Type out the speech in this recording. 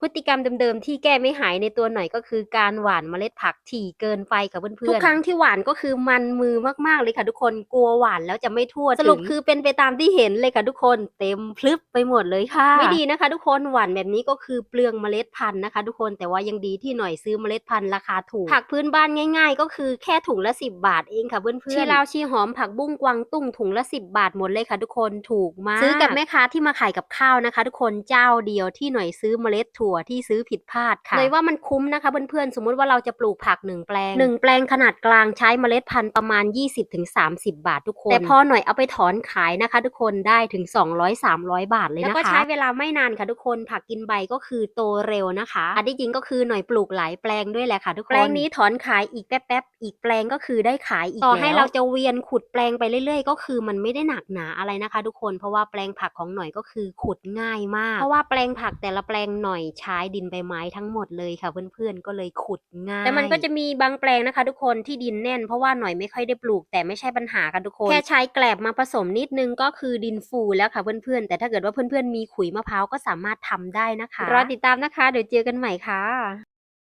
พฤติกรรมเดิมๆที่แก้ไม่หายในตัวหน่อยก็คือการหว่านเมล็ดผักถี่เกินไปค่ะเพื่อนๆทุกครั้งที่หว่านก็คือมันมือมากๆเลยค่ะทุกคนกลัวหว่านแล้วจะไม่ทั่วสรุปคือเป็นไปตามที่เห็นเลยค่ะทุกคนเต็มพลึบไปหมดเลยค่ะ ไม่ดีนะคะ ทุกคนหว่านแบบนี้ก็คือเปลืองเมล็ดพันธุ์นะคะ ทุกคนแต่ว่ายังดีที่หน่อยซื้อเมล็ดพันธุ์ราคาถูกผักพื้นบ้านง่าย ๆ ก็คือแค่ถุงละ 10 บาทเองค่ะเพื่อนๆชีลาวชีหอมผักบุ้งกวางตุ้งถุงละ 10 บาทหมดเลยค่ะ ทุกคนถูกมากซื้อกับแม่ค้าที่มาขายกับข้าวนะคะ ทุกคนเจ้าเดียวที่หน่อยซื้อเมล็ดถั่วที่ซื้อผิดพลาดค่ะเลยว่ามันคุ้มนะคะเพื่อนๆ สมมุติว่าเราจะปลูกผักหนึ่งแปลงหนึ่งแปลงขนาดกลางใช้เมล็ดพันธุ์ประมาณ 20-30 บาททุกคน แต่พอหน่อยเอาไปถอนขายนะคะ ทุกคนได้ถึง 200-300 บาทเลยนะคะ แล้วก็ใช้เวลาไม่นานค่ะทุกคนผักกินใบก็คือโตเร็วนะคะอันที่จริงก็คือหน่อยปลูกหลายแปลงด้วยแหละค่ะทุกคนแปลงนี้ถอนขายอีกแป๊บๆอีกแปลงก็คือได้ขายอีกต่อให้เราจะเวียนขุดแปลงไปเรื่อยๆ ก็คือมันไม่ได้หนักหนาอะไรนะคะ ทุกคนเพราะว่าแปลงผักของหน่อยก็คือขุดง่ายมาก เพราะว่าแปลงผักแต่ละแปลงหน่อยใช้ดินใบไม้ทั้งหมดเลยค่ะเพื่อนๆก็เลยขุดง่ายแต่มันก็จะมีบางแปลงนะคะ ทุกคนที่ดินแน่นเพราะว่าหน่อยไม่ค่อยได้ปลูก แต่ไม่ใช่ปัญหาค่ะทุกคน แค่ใช้แกลบมาผสมนิดนึงก็คือดินฟูแล้วค่ะเพื่อนๆ แต่ถ้าเกิดว่าเพื่อนๆมีขุยมะพร้าวก็สามารถทำได้นะคะรอติดตามนะคะ เดี๋ยวเจอกันใหม่ค่ะ